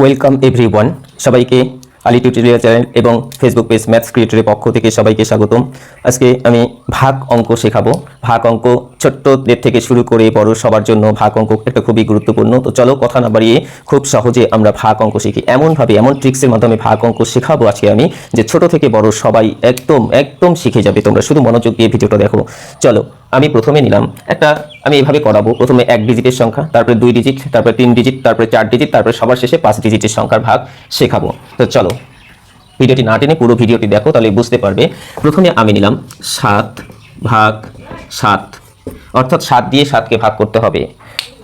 Welcome everyone সবাইকে Ali tutorial channel এবং Facebook page maths ক্রিয়েটরের পক্ষ থেকে সবাইকে স্বাগতম। আজকে আমি ভাগ অঙ্ক শেখাবো। ভাগ অঙ্ক ছোট্টদের থেকে শুরু করে বড় সবার জন্য ভাগ অঙ্ক একটা খুবই গুরুত্বপূর্ণ। তো চলো কথা না বাড়িয়ে খুব সহজে আমরা ভাগ অঙ্ক শিখি। এমনভাবে এমন ট্রিক্সের মাধ্যমে ভাগ অঙ্ক শেখাবো আজকে আমি যে ছোট থেকে বড় সবাই একদম একদম শিখে যাবে তোমরা। শুধু মনোযোগ দিয়ে ভিডিওটা দেখো। চলো আমি প্রথমে নিলাম একটা, আমি এভাবে করাবো। প্রথমে এক ডিজিটের সংখ্যা, তারপরে দুই ডিজিট তারপরে তিন ডিজিট তারপরে চার ডিজিট তারপরে সবার শেষে পাঁচ ডিজিটের সংখ্যার ভাগ শেখাবো। তো চলো ভিডিওটি না টেনে পুরো ভিডিওটি দেখো, তাহলে বুঝতে পারবে। প্রথমে আমি নিলাম সাত ভাগ সাত। অর্থাৎ সাত দিয়ে সাতকে ভাগ করতে হবে।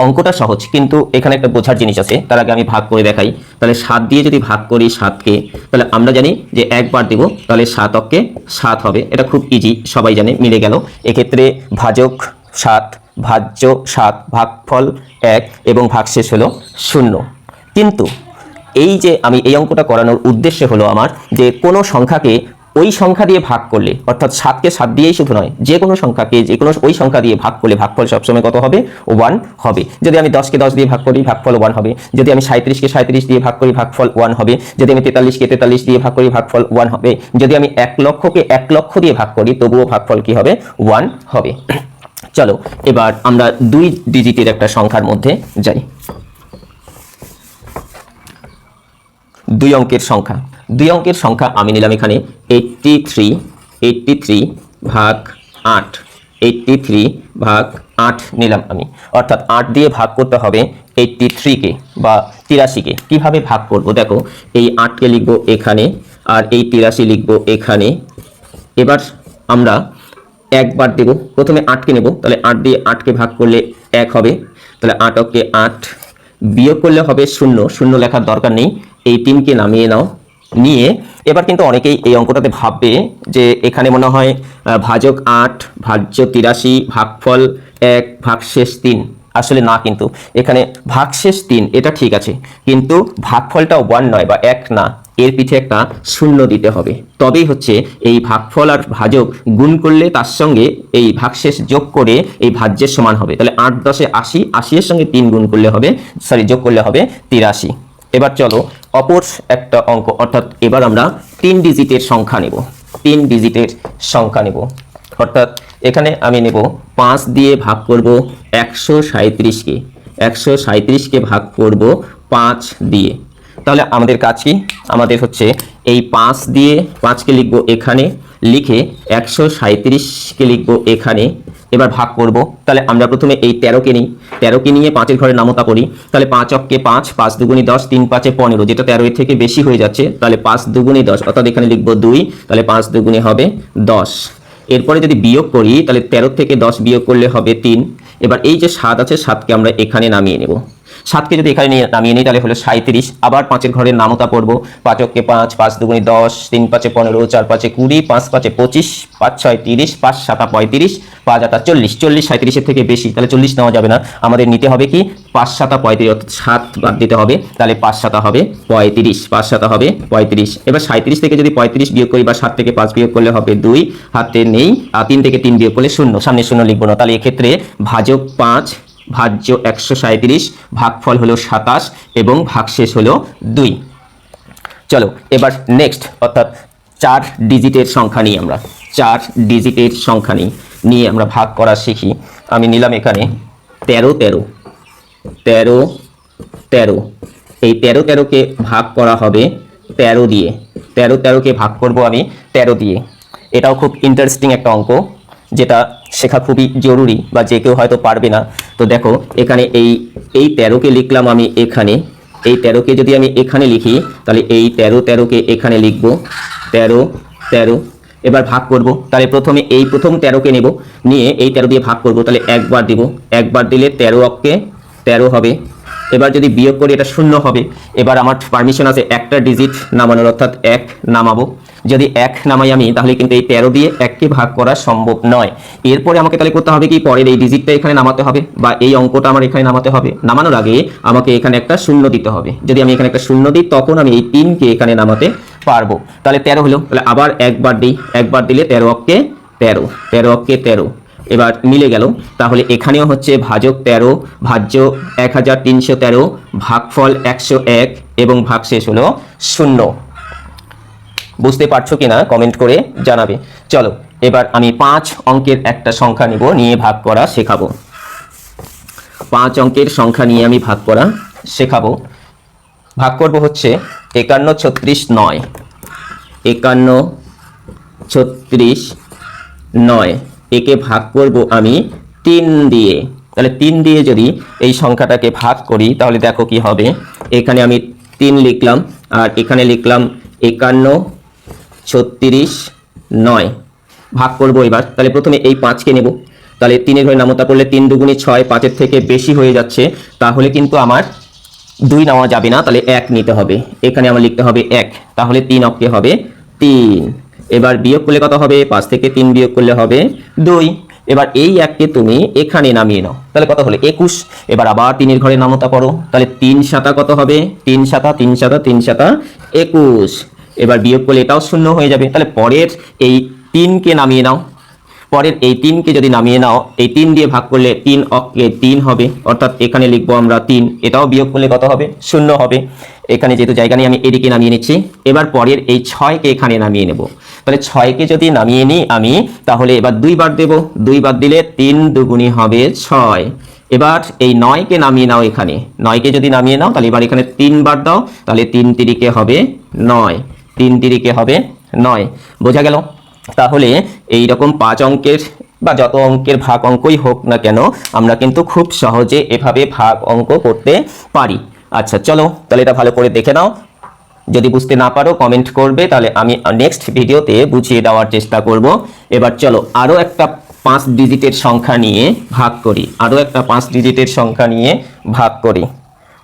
অঙ্কটা সহজ, কিন্তু এখানে একটা বোঝার জিনিস আছে, তার আগে আমি ভাগ করে দেখাই। তাহলে সাত দিয়ে যদি ভাগ করি সাতকে, তাহলে আমরা জানি যে একবার দেব, তাহলে সাত অক্ষে সাত হবে। এটা খুব ইজি সবাই জানে, মিলে গেল। এক্ষেত্রে ভাজক সাত, ভাজ্য সাত, ভাগফল এক এবং ভাগশেষ হলো শূন্য। কিন্তু এই যে আমি এই অঙ্কটা করানোর উদ্দেশ্য হলো আমার যে কোনো সংখ্যাকে ওই সংখ্যা দিয়ে ভাগ করলে, অর্থাৎ সাতকে সাত দিয়েই শুধু নয়, যে কোনো সংখ্যাকে যে কোনো ওই সংখ্যা দিয়ে ভাগ করলে ভাগফল সবসময় কত হবে? ওয়ান হবে। যদি আমি দশকে দশ দিয়ে ভাগ করি, ভাগফল ওয়ান হবে। যদি আমি সাঁত্রিশকে সাঁত্রিশ দিয়ে ভাগ করি, ভাগফল ওয়ান হবে। যদি আমি তেতাল্লিশকে তেতাল্লিশ দিয়ে ভাগ করি, ভাগফল ওয়ান হবে। যদি আমি এক লক্ষকে এক লক্ষ দিয়ে ভাগ করি, তবুও ভাগফল কি হবে? ওয়ান হবে। চলো, এবার আমরা দুই ডিজিটের একটা সংখ্যার মধ্যে যাই। দুই অঙ্কের সংখ্যা। দুই অঙ্কের সংখ্যা আমি নিলাম এখানে এইট্টি থ্রি এইট্টি থ্রি ভাগ আট এইট্টি থ্রি ভাগ আট নিলাম আমি। অর্থাৎ আট দিয়ে ভাগ করতে হবে এইট্টি থ্রিকে বা তিরাশিকে কীভাবে ভাগ করব? দেখো, এই আটকে লিখব এখানে আর এই তিরাশি লিখব এখানে। এবার আমরা একবার দেব। প্রথমে আটকে নেব, তাহলে আট দিয়ে আটকে ভাগ করলে এক হবে। তাহলে আটকে আট বিয়োগ করলে হবে শূন্য। শূন্য লেখার দরকার নেই। এই তিনকে নামিয়ে নাও। নিয়ে এবার কিন্তু অনেকেই এই অঙ্কটাতে ভাববে যে এখানে মনে হয় ভাজক আট, ভাজ্য তিরাশি, ভাগফল এক, ভাগশেষ তিন। আসলে না কিন্তু। এখানে ভাগশেষ তিন, এটা ঠিক আছে। কিন্তু ভাগফলটা ওয়ান নয় বা এক না, এর পিঠে একটা শূন্য দিতে হবে। তবেই হচ্ছে এই ভাগফল আর ভাজক গুণ করলে তার সঙ্গে এই ভাগশেষ যোগ করে এই ভাজ্যের সমান হবে। তাহলে আট দশে আশি আশি এর সঙ্গে তিন গুণ করলে হবে সরি যোগ করলে হবে তিরাশি। এবার চলো অপর একটা অঙ্ক, অর্থাৎ এবার আমরা তিন ডিজিটের সংখ্যা নেব, তিন ডিজিটের সংখ্যা নেব। অর্থাৎ এখানে আমি নেব পাঁচ দিয়ে ভাগ করব একশো সাঁত্রিশকে একশো সাঁত্রিশকে ভাগ করব পাঁচ দিয়ে। তাহলে আমাদের কাজ কি? আমাদের হচ্ছে এই পাঁচ দিয়ে পাঁচকে লিখব এখানে, লিখে একশো সাঁত্রিশকে লিখব এখানে এবার ভাগ করব। তাহলে আমরা প্রথমে এই তেরোকে নিই। তেরোকে নিয়ে পাঁচের ঘরে নামতা করি। তাহলে পাঁচ অক্কে পাঁচ পাঁচ দুগুনি দশ, তিন পাঁচে পনেরো। যেটা তেরো এর থেকে বেশি হয়ে যাচ্ছে, তাহলে পাঁচ দুগুনি দশ, অর্থাৎ এখানে লিখব দুই, তাহলে পাঁচ দুগুনি হবে দশ। এরপরে যদি বিয়োগ করি, তাহলে তেরো থেকে দশ বিয়োগ করলে হবে তিন। এবার এই যে সাত আছে, সাতকে আমরা এখানে নামিয়ে নেব। সাতকে যদি এখানে নিয়ে নামিয়ে নিই, তাহলে হলো সাঁত্রিশ আবার পাঁচের ঘরের নামতা পড়ব। পাঁচককে পাঁচ পাঁচ দুগুনি দশ, তিন পাঁচে পনেরো, চার পাঁচে কুড়ি, পাঁচ পাঁচে পঁচিশ, পাঁচ ছয় তিরিশ, পাঁচ সাতা পঁয়ত্রিশ, পাঁচ আটা চল্লিশ। চল্লিশ সাঁত্রিশের থেকে বেশি, তাহলে চল্লিশ নেওয়া যাবে না। আমাদের নিতে হবে কি? পাঁচ সাতা পঁয়ত্রিশ, অর্থাৎ সাত বাদ দিতে হবে। তাহলে পাঁচ সাতা হবে পঁয়ত্রিশ, পাঁচ সাতা হবে পঁয়ত্রিশ। এবার সাঁত্রিশ থেকে যদি পঁয়ত্রিশ বিয়োগ করি, বা সাত থেকে পাঁচ বিয়োগ করলে হবে দুই, হাতে নেই, আর তিন থেকে তিন বিয়োগ করলে শূন্য, সামনে শূন্য লিখব না। তাহলে এক্ষেত্রে ভাজক পাঁচ ভাজ্য একশো সাঁত্রিশ ভাগফল হলো সাতাশ এবং ভাগশেষ হলো দুই। চলো, এবার নেক্সট অর্থাৎ চার ডিজিটের সংখ্যা নিই আমরা। চার ডিজিটের সংখ্যা নিয়ে আমরা ভাগ করা শিখি। আমি নিলাম এখানে তেরো তেরো। তেরো তেরো। এই তেরো তেরোকে ভাগ করা হবে তেরো দিয়ে। তেরো তেরোকে ভাগ করব আমি তেরো দিয়ে। এটাও খুব ইন্টারেস্টিং একটা অঙ্ক, যেটা শেখা খুবই জরুরি বা যে কেউ হয়তো পারবে না। তো দেখো, এখানে এই এই তেরোকে লিখলাম আমি এখানে। এই তেরোকে যদি আমি এখানে লিখি, তাহলে এই তেরো তেরোকে এখানে লিখব। তেরো তেরো, এবার ভাগ করব। তাহলে প্রথমে এই প্রথম তেরোকে নেব। নিয়ে এই তেরো দিয়ে ভাগ করব। তাহলে একবার দিব। একবার দিলে তেরো অক্ষে তেরো হবে। এবার যদি বিয়োগ করি, এটা শূন্য হবে। এবার আমার পারমিশন আছে একটা ডিজিট নামানোর, অর্থাৎ এক নামাবো। যদি এক নামাই আমি, তাহলে কিন্তু এই তেরো দিয়ে এককে ভাগ করা সম্ভব নয়। এরপরে আমাকে তাহলে করতে হবে কি? পরের এই ডিজিটটা এখানে নামাতে হবে বা এই অঙ্কটা আমার এখানে নামাতে হবে। নামানোর আগে আমাকে এখানে একটা শূন্য দিতে হবে। যদি আমি এখানে একটা শূন্য দিই, তখন আমি এই তিনকে এখানে নামাতে পারব। তাহলে তেরো হলো। তাহলে আবার একবার দিই। একবার দিলে তেরো অক্ষে তেরো তেরো অক্ষে তেরো। এবার মিলে গেল। তাহলে এখানেও হচ্ছে ভাজক তেরো, ভাজ্য এক হাজার তিনশো তেরো, ভাগফল একশো এক এবং ভাগ শেষ হলো শূন্য। বুঝতে পারছ কিনা কমেন্ট করে জানাবে। চলো, এবার আমি পাঁচ অঙ্কের একটা সংখ্যা নিব, নিয়ে ভাগ করা শেখাবো। পাঁচ অঙ্কের সংখ্যা নিয়ে আমি ভাগ করা শেখাবো। ভাগ করব হচ্ছে একান্ন ছত্রিশ নয়। একান্ন ছত্রিশ নয়। একে ভাগ করব আমি তিন দিয়ে। তাহলে তিন দিয়ে যদি এই সংখ্যাটাকে ভাগ করি, তাহলে দেখো কি হবে। এখানে আমি তিন লিখলাম, আর এখানে লিখলাম একান্ন ছত্রিশ, নয়। ভাগ করব এবার। তাহলে প্রথমে এই পাঁচকে নেব। তাহলে তিনের ঘরে নামতা করলে তিন দুগুণি ছয় পাঁচের থেকে বেশি হয়ে যাচ্ছে। তাহলে কিন্তু আমার দুই নেওয়া যাবে না। তাহলে এক নিতে হবে। এখানে আমার লিখতে হবে এক। তাহলে তিন অঙ্কে হবে তিন। এবার বিয়োগ করলে কত হবে? পাঁচ থেকে তিন বিয়োগ করলে হবে দুই। এবার এই এককে তুমি এখানে নামিয়ে নাও। তাহলে কত হলো? একুশ। এবার আবার তিনের ঘরে নামতা পড়ো তাহলে তিন সাতা কত হবে? তিন সাতা তিন সাতা তিন সাতা, একুশ। এবার বিয়োগ করলে এটাও শূন্য হয়ে যাবে। তাহলে পরের এই তিনকে নামিয়ে নাও। পরের এই তিনকে যদি নামিয়ে নাও, এই তিন দিয়ে ভাগ করলে তিন অক্ষে তিন হবে। অর্থাৎ এখানে লিখব আমরা তিন। এটাও বিয়োগ করলে কত হবে? শূন্য হবে। এখানে যেহেতু জায়গা নিয়ে আমি এদিকে নামিয়ে নিচ্ছি। এবার পরের এই ছয়কে এখানে নামিয়ে নেব। তাহলে ছয়কে যদি নামিয়ে নিই আমি, তাহলে এবার দুইবার দেব। দুইবার দিলে তিন দুগুণি হবে ছয়। এবার এই নয়কে নামিয়ে নাও এখানে। নয়কে যদি নামিয়ে নাও, তাহলে এবার এখানে তিনবার দাও, তাহলে তিন তিরিকে হবে নয়। তিন তিরিকে হবে নয়। বোঝা গেল? তাহলে এই রকম পাঁচ অঙ্কের বা যত অঙ্কের ভাগ অঙ্কই হোক না কেন, আমরা কিন্তু খুব সহজে এভাবে ভাগ অঙ্ক করতে পারি। আচ্ছা চলো তাহলে এটা ভালো করে দেখে নাও। যদি বুঝতে না পারো কমেন্ট করবে, তাহলে আমি নেক্সট ভিডিওতে বুঝিয়ে দেওয়ার চেষ্টা করব। এবার চলো আরও একটা পাঁচ ডিজিটের সংখ্যা নিয়ে ভাগ করি। আরও একটা পাঁচ ডিজিটের সংখ্যা নিয়ে ভাগ করি।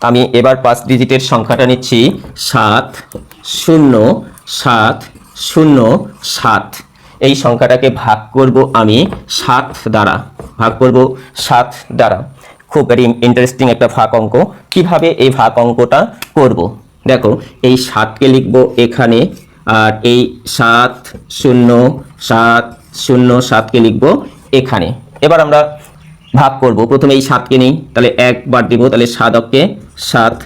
আমি এবার পাঁচ ডিজিটের সংখ্যাটা নিচ্ছি। সাত, শূন্য সাত শূন্য, সাত। এই সংখ্যাটাকে ভাগ করব আমি সাত দ্বারা। ভাগ করব সাত দ্বারা। খুব ভেরি ইন্টারেস্টিং একটা ভাগ অঙ্ক। কীভাবে এই ভাগ অঙ্কটা করব? দেখো, এই সাতকে লিখব এখানে, আর এই সাত, শূন্য সাত, শূন্য, সাতকে লিখব এখানে। এবার আমরা ভাগ করব। প্রথমে এই সাতকে নেই, তাহলে একবার দিব, তাহলে সাত অক্ষে সাত।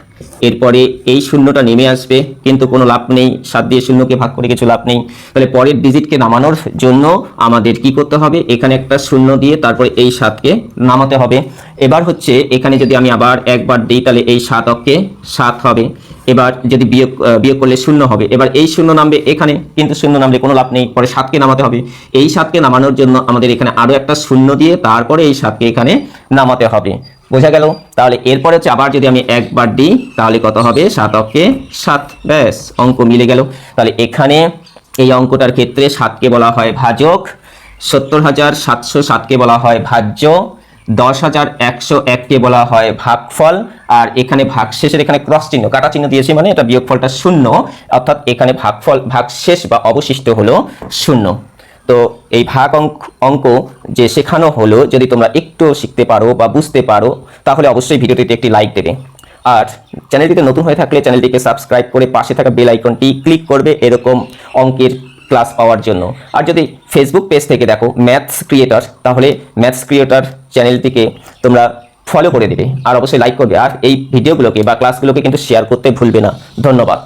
এরপরে এই শূন্যটা নেমে আসবে, কিন্তু কোনো লাভ নেই, সাত দিয়ে শূন্যকে ভাগ করে কিছু লাভ নেই। তাহলে পরের ডিজিটকে নামানোর জন্য আমাদের কি করতে হবে? এখানে একটা শূন্য দিয়ে তারপরে এই সাতকে নামাতে হবে। এবার হচ্ছে, এখানে যদি আমি আবার একবার দিই, তাহলে এই সাত অক্ষে সাত হবে। এবার যদি বিয়োগ বিয়োগ করলে শূন্য হবে। এবার এই শূন্য নামবে এখানে, কিন্তু শূন্য নামলে কোনো লাভ নেই। পরে সাতকে নামাতে হবে। এই সাতকে নামানোর জন্য আমাদের এখানে আরও একটা শূন্য দিয়ে তারপরে এই সাতকে এখানে নামাতে হবে। বোঝা গেল? তাহলে এরপরে হচ্ছে আবার যদি আমি একবার দিই, তাহলে কত হবে? সাত অক্ষে সাত। ব্যাস, অঙ্ক মিলে গেল। তাহলে এখানে এই অঙ্কটার ক্ষেত্রে সাতকে বলা হয় ভাজক। সত্তর হাজার সাতশো সাতকে বলা হয় ভাজ্য। দশ হাজার একশো এককে বলা হয় ভাগফল, আর এখানে ভাগ শেষের এখানে ক্রস চিহ্ন, কাটা চিহ্ন দিয়েছি মানে এটা বিয়োগফলটা শূন্য, অর্থাৎ এখানে ভাগফল, ভাগশেষ বা অবশিষ্ট হলো শূন্য। তো এই ভাগ অঙ্ক যে শেখানো হলো, যদি তোমরা একটু শিখতে পারো বা বুঝতে পারো, তাহলে অবশ্যই ভিডিওটিতে একটি লাইক দেবে। আর চ্যানেলটিতে নতুন হয়ে থাকলে চ্যানেলটিকে সাবস্ক্রাইব করে পাশে থাকা বেল আইকনটি ক্লিক করবে, এরকম অঙ্কের ক্লাস পাওয়ার জন্য। আর যদি ফেসবুক পেজ থেকে দেখো ম্যাথস ক্রিয়েটার তাহলে ম্যাথস ক্রিয়েটার চ্যানেলটিকে তোমরা ফলো করে দেবে। আর অবশ্যই লাইক করবে। আর এই ভিডিওগুলোকে বা ক্লাসগুলোকে কিন্তু শেয়ার করতে ভুলবে না। ধন্যবাদ।